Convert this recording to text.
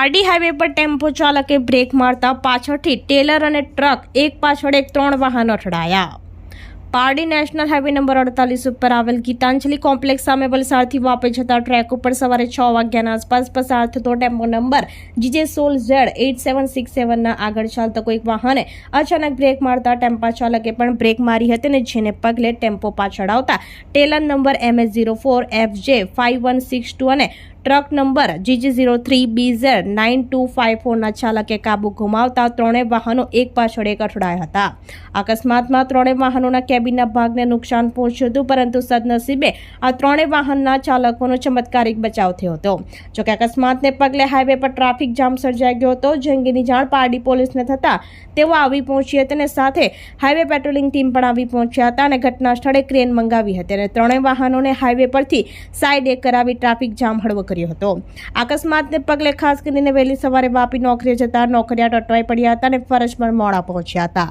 Pardi highway પર tempo ચાલકે brake મારતા પાછળથી ટેલર અને ટ્રક એક પાછળ એક ત્રણ વાહન અથડાયા. પારડી નેશનલ હાઈવે નંબર અડતાલીસ ઉપર આવેલ ગીતાંજલિ કોમ્પ્લેક્સ સામે વલસાડથી વાપે જતા ટ્રેક ઉપર સવારે છ વાગ્યાના આસપાસ પસાર થતો ટેમ્પો નંબર જીજે સોલ ઝેડ એઇટ સેવન સિક્સ સેવનના આગળ ચાલતા કોઈક વાહને અચાનક બ્રેક મારતા ટેમ્પા ચાલકે પણ બ્રેક મારી હતી અને જેને પગલે ટેમ્પો પાછળ આવતા trailer number MS zero four F J five one six two અને truck number GG zero three B Z nine two five ફોરના ચાલકે કાબુ ગુમાવતા ત્રણેય વાહનો એક પાછળ એક અથડાયા હતા. અકસ્માતમાં ત્રણેય વાહનોના કેબિનના ભાગને નુકસાન પહોંચ્યું હતું, પરંતુ સદનસીબે આ ત્રણેય વાહનના ચાલકોનો ચમત્કારિક બચાવ થયો હતો. જોકે અકસ્માતને પગલે હાઈવે પર ટ્રાફિક જામ સર્જાઈ ગયો હતો, જે અંગેની જાણ પારડી પોલીસને થતાં તેઓ આવી પહોંચી હતી અને સાથે હાઈવે પેટ્રોલિંગ ટીમ પણ આવી પહોંચ્યા હતા અને ઘટના સ્થળે ક્રેન મંગાવી હતી. અને ત્રણેય વાહનોને હાઈવે પરથી સાઈડ એક કરાવી ટ્રાફિક જામ હળવો કર્યો હતો. અકસ્માતને પગલે ખાસ કરીને વહેલી સવારે વાપી નોકરીએ જતા નોકરિયાત અટવાઈ પડ્યા હતા અને ફરજ પર મોડા પહોંચ્યા હતા.